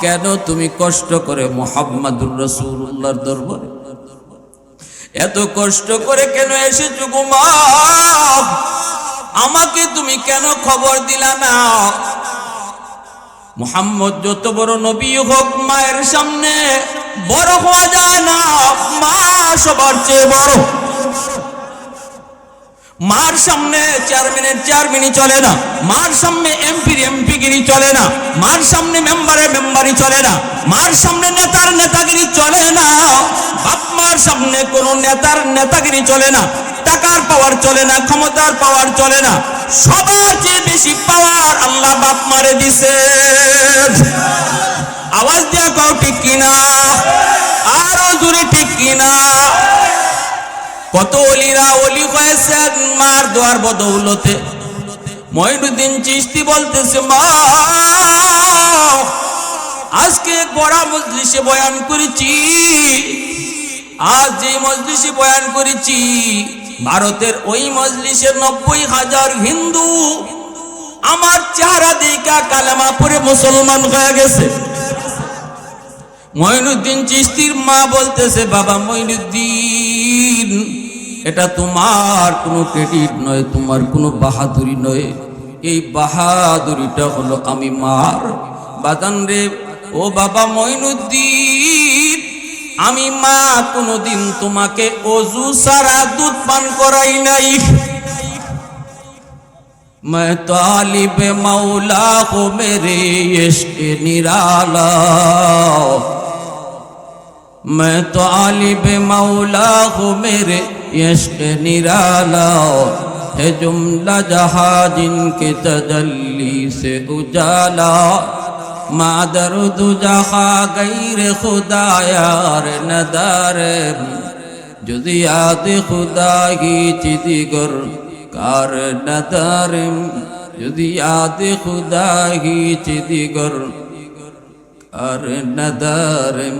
কেন তুমি কষ্ট করে মোহাম্মদুর রসুল্লাহর দরবারে? এত কষ্ট করে কেন এসেছ গো মা? আমাকে তুমি কেন খবর দিলা না? মোহাম্মদ যত বড় নবী হোক, মায়ের সামনে বড় হওয়া যায় না। মা সবার চেয়ে বড়। মার সামনে চেয়ারম্যানের চেয়ারম্যানই চলে না। মার সামনে এমপির এমপিগিরি চলে না। মার সামনে মেম্বারের মেম্বারই চলে না। মার সামনে নেতার নেতাগিরি চলে না। বাপ মার সামনে কোনো নেতার নেতাগিরি চলে না। টাকার পাওয়ার চলে না, ক্ষমতার পাওয়ার চলে না। সবার চেয়ে বেশি পাওয়ার আল্লাহ বাপ মারে দিছে। আওয়াজ দেওয়া কাউ ঠিক কিনা? আরও জোরে ঠিক কিনা? কত অলিরা অলি হয়েছেন মার দোয়ার বদৌলতে। মঈনুদ্দিন চিস্তি বলতেছে, মা, আজকে গড়া মজলিসে বয়ান করেছি। আজ যে মজলিসে বয়ান করেছি, ভারতের ওই মজলিসের নব্বই হাজার হিন্দু আমার চেহারা দেখা কালেমা পরে মুসলমান হয়ে গেছে। মঈনুদ্দিন চিস্তির মা বলতেছে, বাবা মঈনুদ্দিন এটা তোমার কোনো ক্রেডিট নয় তোমার কোনো বাহাদুরি নয় এই বাহাদুরিটা হলো আমি মার বাদান রে ও বাবা মঈনুদ্দিন আমি মা কোনোদিন তোমাকে অজু সারা দুধ পান করাই নাই मैं तालिब मौला को मेरे इश्क निराला मैं तालिब मौला को मेरे इश्क निराला है जुमला जहा जिनके तजल्ली से उजाला मादर दुजहा गैर खुदा यार नदार যদি याद खुदा ही चिदिगर কার নদারিম যদি याद खुदा ही चिदिगर কার নদারিম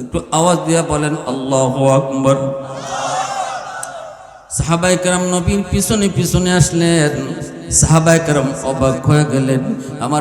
একটু আওয়াজ দিয়া বলেন আল্লাহ আকবর সাহাবাই কারাম নবীর পিছনে পিছনে আসলেন। সাহাবাই কারাম অবাক হয়ে গেলেন। আমার